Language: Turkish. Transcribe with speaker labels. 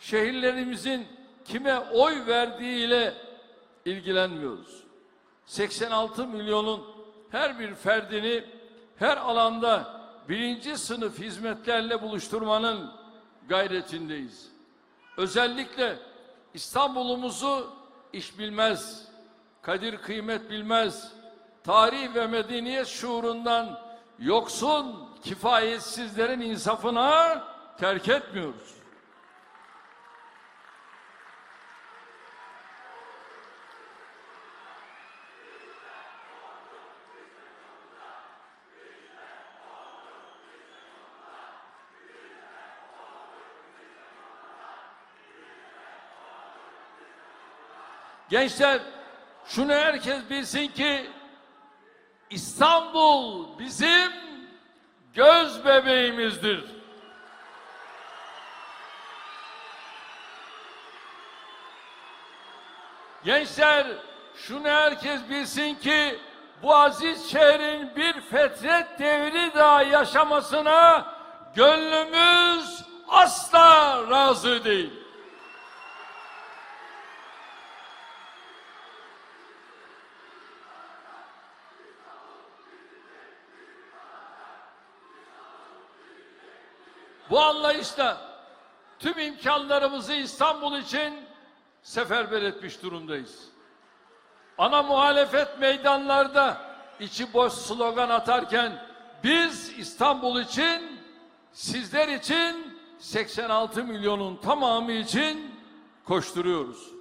Speaker 1: şehirlerimizin kime oy verdiğiyle ilgilenmiyoruz. 86 milyonun her bir ferdini her alanda birinci sınıf hizmetlerle buluşturmanın gayretindeyiz. Özellikle İstanbul'umuzu iş bilmez, kadir kıymet bilmez, tarih ve medeniyet şuurundan yoksun kifayetsizlerin insafına terk etmiyoruz. Gençler şunu herkes bilsin ki İstanbul bizim göz bebeğimizdir. Gençler şunu herkes bilsin ki bu aziz şehrin bir fetret devri daha yaşamasına gönlümüz asla razı değil. Bu anlayışla tüm imkanlarımızı İstanbul için seferber etmiş durumdayız. Ana muhalefet meydanlarda içi boş slogan atarken biz İstanbul için, sizler için 86 milyonun tamamı için koşturuyoruz.